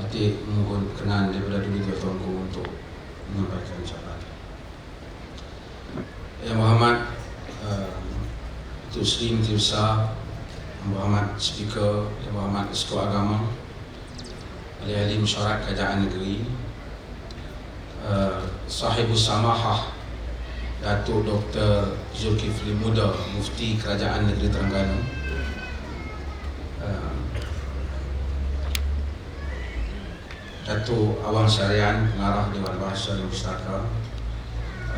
Mati mohon kenan daripada duli Tuanku untuk menyampaikan ucapan Yang Muhammad uh, Tuk Sri Menteri Besar Muhammad Speaker Yang Muhammad Ketua Agama Ahli-ahli Mesyuarat Kerajaan Negeri uh, Sahibus Samahah Datuk Dr. Zulkifli Muda Mufti Kerajaan Negeri Terengganu Datuk Awang Syarian Pengarah Dewan Bahasa dan Pustaka.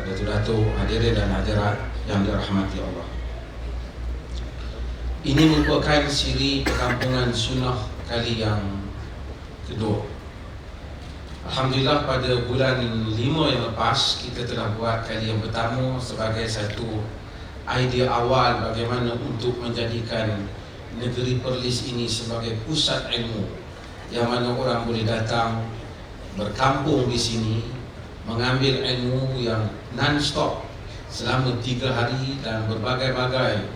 Datuk-datuk hadirin dan hadirat yang dirahmati Allah. Ini merupakan siri perkampungan sunnah kali yang kedua. Alhamdulillah pada bulan lima yang lepas kita telah buat kali yang pertama sebagai satu idea awal bagaimana untuk menjadikan negeri Perlis ini sebagai pusat ilmu yang mana orang boleh datang berkampung di sini mengambil ilmu yang non-stop selama tiga hari dan berbagai-bagai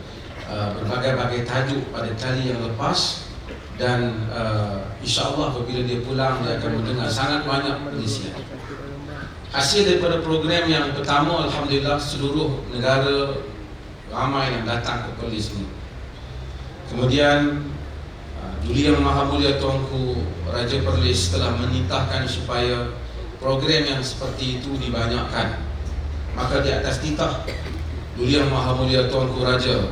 uh, berbagai-bagai tajuk pada kali yang lepas. Dan uh, insyaAllah apabila dia pulang dia akan mendengar sangat banyak penisian hasil daripada program yang pertama Alhamdulillah seluruh negara ramai yang datang ke polis ini kemudian Yang Maha Mulia Tuanku Raja Perlis telah menitahkan supaya program yang seperti itu dibanyakkan. Maka di atas titah Duli Yang Maha Mulia Tuanku Raja.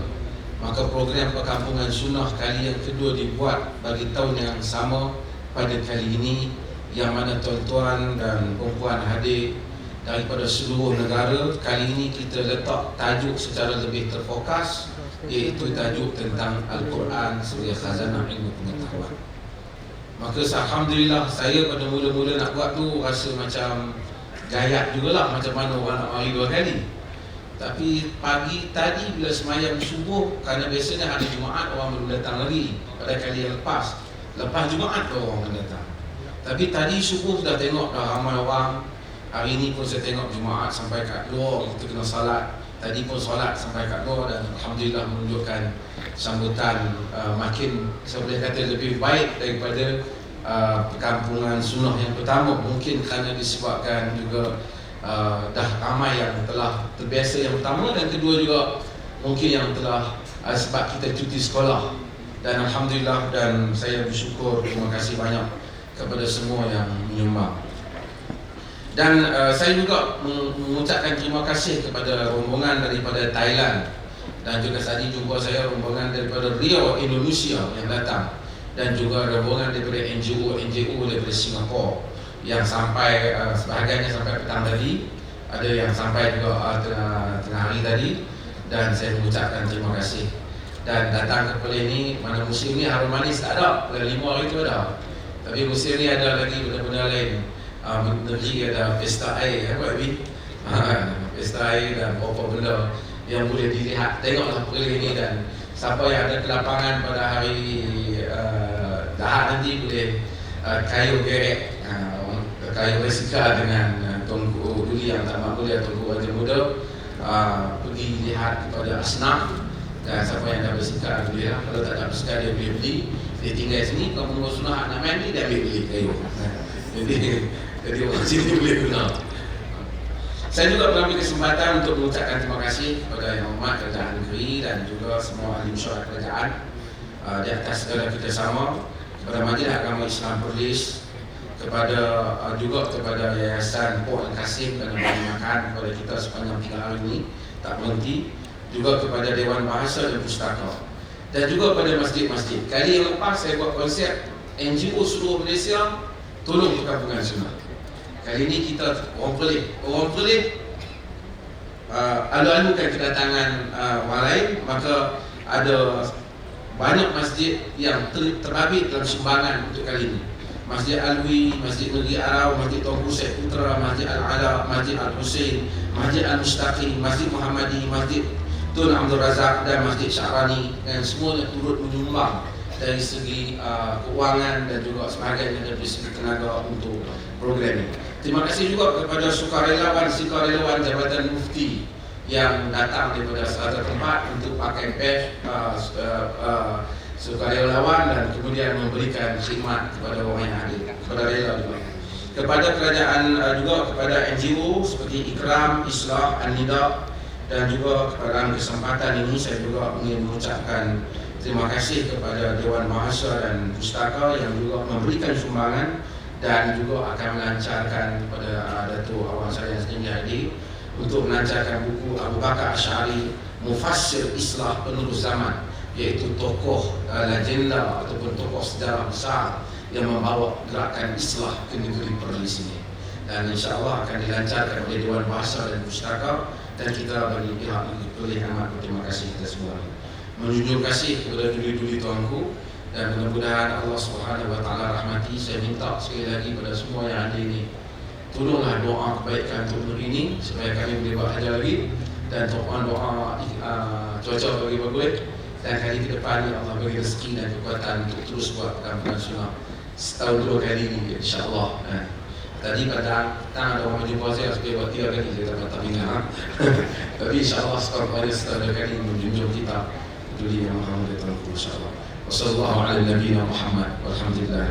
Maka program perkampungan sunnah kali yang kedua dibuat bagi tahun yang sama pada kali ini yang mana tuan-tuan dan perempuan hadir daripada seluruh negara. Kali ini kita letak tajuk secara lebih terfokus iaitu tajuk tentang Al-Quran sebagai khazanah ilmu pengetahuan. Maka Alhamdulillah saya pada mula-mula nak buat tu rasa macam gayat jugalah macam mana orang nak mari dua kali. Tapi pagi tadi bila semayang subuh Kerana biasanya hari Jumaat orang belum datang lagi Pada kali yang lepas. Lepas Jumaat orang akan datang. Tapi tadi subuh sudah tengok dah ramai orang. Hari ini pun saya tengok Jumaat sampai kat luar Kita kena salat Tadi pun salat sampai kat luar Dan Alhamdulillah menunjukkan sambutan uh, Makin saya boleh kata lebih baik daripada uh, Perkampungan sunnah yang pertama. Mungkin kerana disebabkan juga uh, dah ramai yang telah terbiasa yang pertama dan kedua juga mungkin yang telah uh, sebab kita cuti sekolah. Dan Alhamdulillah dan saya bersyukur terima kasih banyak kepada semua yang menyumbang dan uh, saya juga mengucapkan terima kasih kepada rombongan daripada Thailand. Dan juga tadi jumpa saya rombongan daripada Riau Indonesia yang datang. Dan juga rombongan daripada NGO-NGO daripada Singapura yang sampai uh, sebahagiannya sampai petang tadi. Ada yang sampai juga uh, tengah, tengah hari tadi. Dan saya mengucapkan terima kasih. Dan datang ke Kuala ini mana musim ni harum manis tak ada. Pada lima hari tu ada. Tapi musim ni ada lagi benda-benda lain uh, negeri ada pesta air apa Abi? pesta air dan beberapa benda yang boleh dilihat. Tengoklah Kuala ini dan siapa yang ada kelapangan pada hari uh, dahat nanti boleh uh, kayu gerek. Uh, kaya bersika dengan uh, Tuanku Duli yang tak mampu lihat Tuanku Raja Muda. Uh, pergi lihat kepada Asnaf. Dan siapa yang bersika boleh lah kalau tak ada bersika dia boleh beli. Dia tinggal sini kalau menurut sunnah nak mandi dia ambil beli kayu jadi jadi orang sini boleh guna. Saya juga mengambil kesempatan untuk mengucapkan terima kasih kepada Yang Hormat Kerajaan Negeri dan juga semua ahli mesyuarat kerajaan uh, di atas segala kerjasama kepada Majlis Agama Islam Perlis kepada uh, juga kepada Yayasan Poh Al-Kasim kerana beri makan kepada kita sepanjang tiga hari ini tak berhenti juga kepada Dewan Bahasa dan Pustaka dan juga kepada masjid-masjid. Kali yang lepas saya buat konsep NGO seluruh Malaysia tolong perkampungan sunnah kali ini kita orang pelih orang pelih uh, alu-alukan kedatangan uh, orang lain. Maka ada banyak masjid yang ter- terbabit dalam sumbangan untuk kali ini Masjid Alwi, Masjid Negeri Arau, Masjid Tuan Hussein Putra, Masjid Al-Ala, Masjid Al-Hussein, Masjid Al-Mustaqim, Masjid Muhammadi, Masjid Tun Abdul Razak dan Masjid Syarani dan semuanya turut menyumbang dari segi uh, keuangan dan juga sebagainya dari segi tenaga untuk program ini. Terima kasih juga kepada sukarelawan-sukarelawan Jabatan Mufti yang datang daripada salah tempat untuk pakai badge uh, uh, uh, sukarelawan dan kemudian memberikan khidmat kepada orang yang hadir kepada rela juga. Kepada kerajaan uh, juga kepada NGO seperti Ikram, Islah, An-Nida dan juga kepada kesempatan ini saya juga ingin mengucapkan terima kasih kepada Dewan Bahasa dan Pustaka yang juga memberikan sumbangan dan juga akan melancarkan kepada uh, Datuk Awang saya sendiri hadir untuk melancarkan buku Abu Bakar Asyari Mufassir Islah Penerus Zaman iaitu tokoh uh, legenda ataupun tokoh sejarah besar yang membawa gerakan Islah ke negeri Perlis ini. Dan insya Allah akan dilancarkan oleh Dewan Bahasa dan Pustaka dan kita bagi pihak ini boleh amat berterima kasih kepada semua. Menjunjung kasih kepada duli-duli tuanku dan mudah-mudahan Allah Subhanahu Wa Taala rahmati. Saya minta sekali lagi kepada semua yang ada ini tolonglah doa kebaikan untuk negeri ini supaya kami boleh buat hajar lagi dan doa doa uh, cuaca bagi bagus dan kali ke depan ya Allah bagi rezeki dan kekuatan untuk terus buat kampungan sunnah setahun dua kali ini insyaAllah eh. tadi pada tak ada orang jumpa saya supaya buat tiga kali saya dapat tak ingat ha? tapi insyaAllah setahun dua kali menjunjung kita Juli yang Muhammad Tuhan insyaAllah Wassalamualaikum warahmatullahi wabarakatuh Alhamdulillah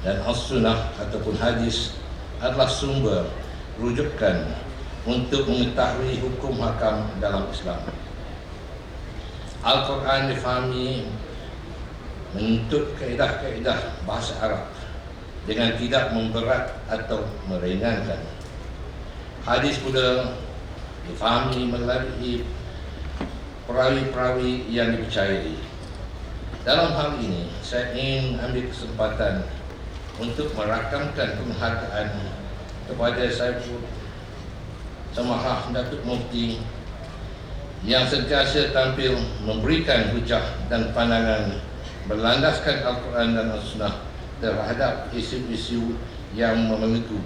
dan as-sunnah ataupun hadis adalah sumber rujukan untuk mengetahui hukum hakam dalam Islam. Al-Quran difahami menuntut kaedah-kaedah bahasa Arab dengan tidak memberat atau meringankan. Hadis pula difahami melalui perawi-perawi yang dipercayai. Dalam hal ini, saya ingin ambil kesempatan untuk merakamkan penghargaan kepada Saiful Samahah Datuk Mufti yang sentiasa tampil memberikan hujah dan pandangan berlandaskan Al-Quran dan Al-Sunnah terhadap isu-isu yang memelenggu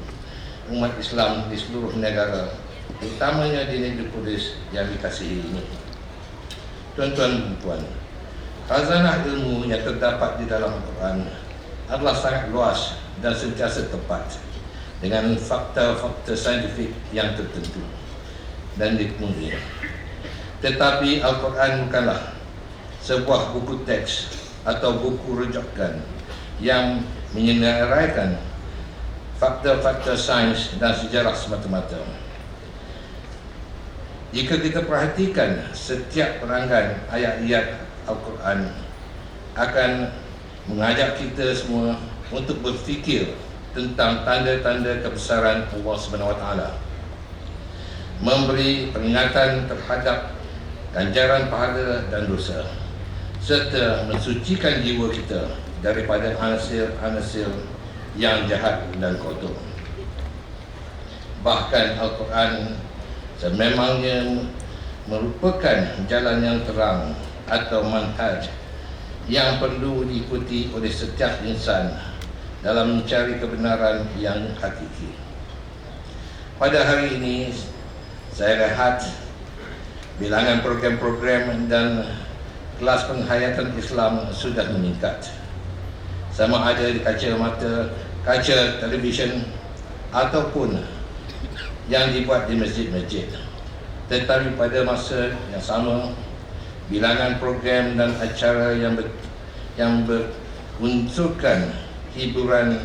umat Islam di seluruh negara terutamanya di negeri Kudus yang dikasihi ini. Tuan-tuan dan puan, khazanah ilmu yang terdapat di dalam Al-Quran adalah sangat luas dan sentiasa tepat dengan fakta-fakta saintifik yang tertentu dan dipenuhi. Tetapi Al-Quran bukanlah sebuah buku teks atau buku rujukan yang menyenaraikan fakta-fakta sains dan sejarah semata-mata. Jika kita perhatikan setiap peranggan ayat-ayat Al-Quran akan mengajak kita semua untuk berfikir tentang tanda-tanda kebesaran Allah Subhanahu Wa Taala. Memberi peringatan terhadap ganjaran pahala dan dosa serta mensucikan jiwa kita daripada anasir-anasir yang jahat dan kotor. Bahkan Al-Quran sememangnya merupakan jalan yang terang atau manhaj yang perlu diikuti oleh setiap insan dalam mencari kebenaran yang hakiki. Pada hari ini, saya rehat bilangan program-program dan kelas penghayatan Islam sudah meningkat. Sama ada di kaca mata, kaca televisyen ataupun yang dibuat di masjid-masjid. Tetapi pada masa yang sama, bilangan program dan acara yang ber, yang berunsurkan hiburan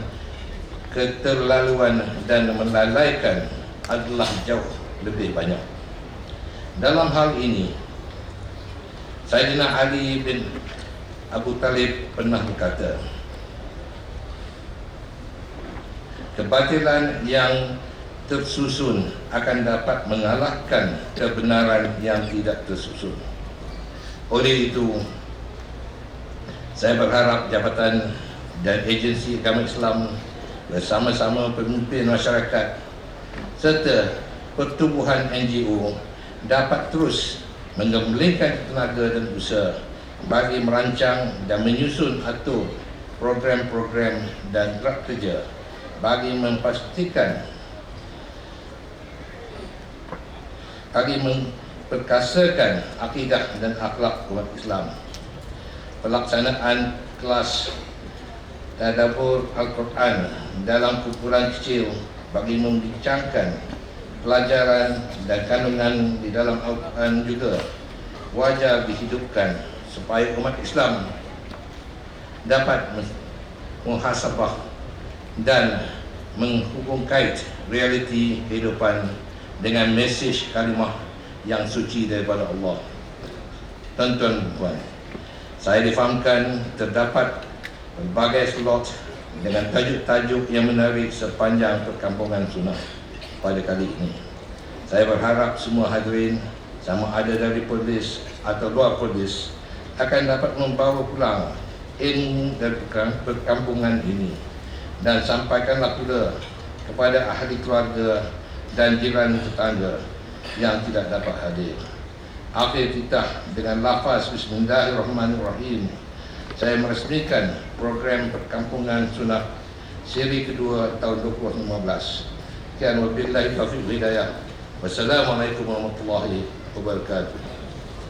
keterlaluan dan melalaikan adalah jauh lebih banyak. Dalam hal ini, Sayyidina Ali bin Abu Talib pernah berkata, kebatilan yang tersusun akan dapat mengalahkan kebenaran yang tidak tersusun. Oleh itu, saya berharap jabatan dan agensi agama Islam bersama-sama pemimpin masyarakat serta pertubuhan NGO dapat terus mengembalikan tenaga dan usaha bagi merancang dan menyusun atur program-program dan gerak kerja bagi memastikan bagi memperkasakan akidah dan akhlak umat Islam. Pelaksanaan kelas tadabbur Al-Quran dalam kumpulan kecil bagi membincangkan pelajaran dan kandungan di dalam Al-Quran juga wajar dihidupkan supaya umat Islam dapat muhasabah dan menghubung kait realiti kehidupan dengan mesej kalimah yang suci daripada Allah. Tuan-tuan puan, saya difahamkan terdapat berbagai slot dengan tajuk-tajuk yang menarik sepanjang perkampungan sunnah pada kali ini. Saya berharap semua hadirin sama ada dari Perlis atau luar Perlis akan dapat membawa pulang ilmu dari perkampungan ini dan sampaikanlah pula kepada ahli keluarga dan jiran tetangga yang tidak dapat hadir. Akhir kita dengan lafaz Bismillahirrahmanirrahim saya meresmikan program perkampungan sunnah seri kedua tahun 2015. Sekian wabillahi taufiq hidayah. Wassalamualaikum warahmatullahi wabarakatuh.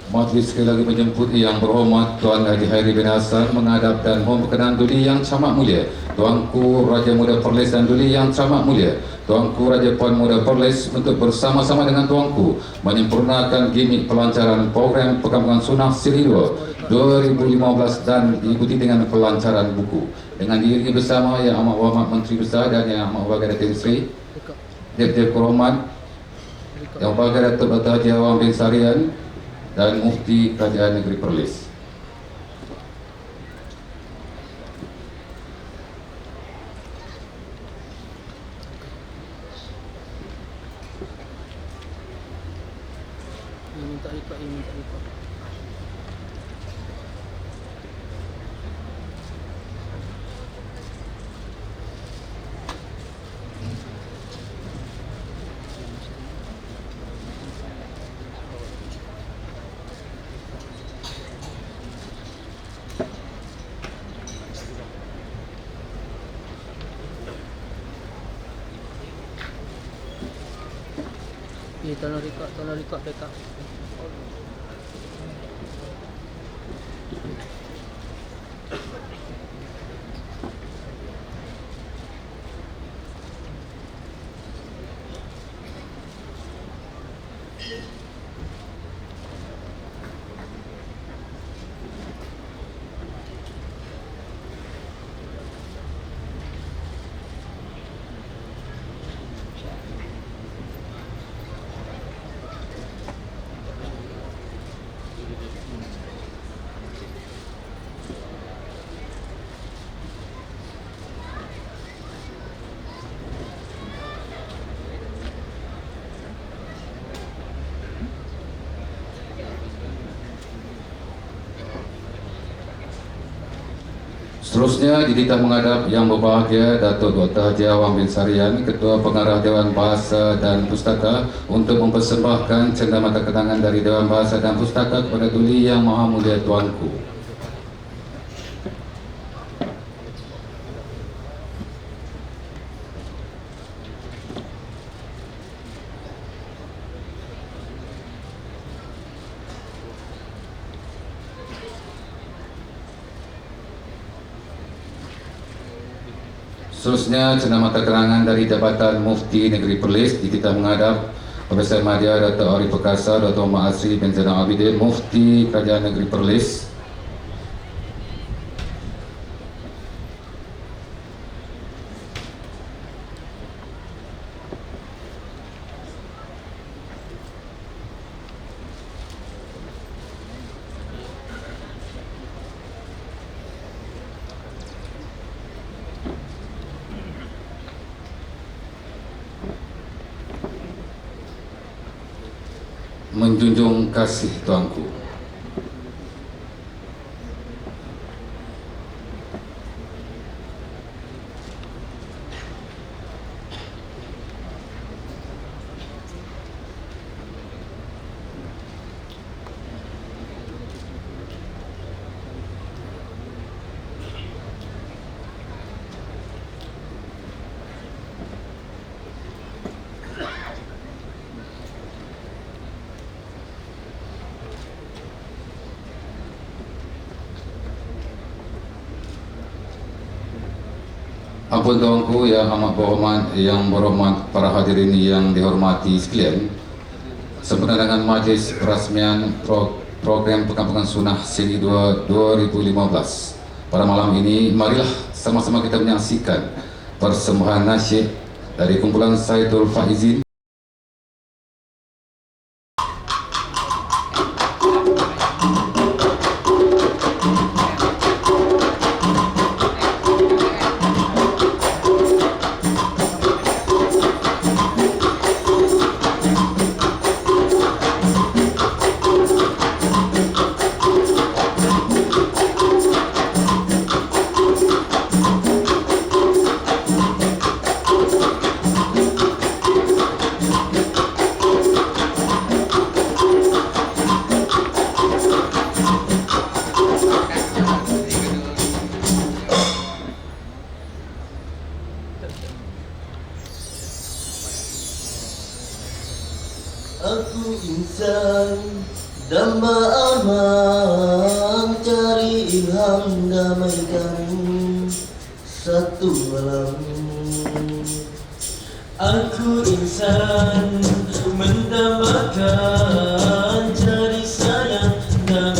Majlis sekali lagi menjemput yang berhormat Tuan Haji Hairi bin Hassan menghadap dan mohon berkenan Duli yang amat mulia Tuanku Raja Muda Perlis dan Duli yang amat mulia Tuanku Raja Puan Muda Perlis untuk bersama-sama dengan Tuanku menyempurnakan gimmick pelancaran program Perkampungan Sunnah Siri 2 2015 dan diikuti dengan pelancaran buku dengan diri bersama Yang Amat Berhormat Menteri Besar dan Yang Amat Berhormat Datin Sri Deputi Kehormat Yang Berhormat Datuk Dr. Haji Awang bin Sarian dan Mufti Kerajaan Negeri Perlis. Ini minta lipat, ini minta lipat. Eh, tolong record, tolong record backup. Seterusnya dititah menghadap yang berbahagia Datuk Dr. Haji Awang bin Sarian, Ketua Pengarah Dewan Bahasa dan Pustaka untuk mempersembahkan cenderamata kenangan dari Dewan Bahasa dan Pustaka kepada Tuli Yang Maha Mulia Tuanku. Seterusnya cenderamata kenangan dari Jabatan Mufti Negeri Perlis dititah menghadap Profesor Madya Dr. Ari Perkasa Dr. Muhammad Asri bin Zainal Abidin Mufti Kerajaan Negeri Perlis menjunjung kasih tuanku. Ampun tuanku yang amat berhormat, yang berhormat para hadirin yang dihormati sekalian. Sempena dengan majlis perasmian pro, program Perkampungan Sunnah Seri 2 2015. Pada malam ini, marilah sama-sama kita menyaksikan persembahan nasyid dari kumpulan Saidul Faizin Aku insan Mendambakan Cari sayang Damaikan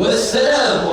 ወሰላሙ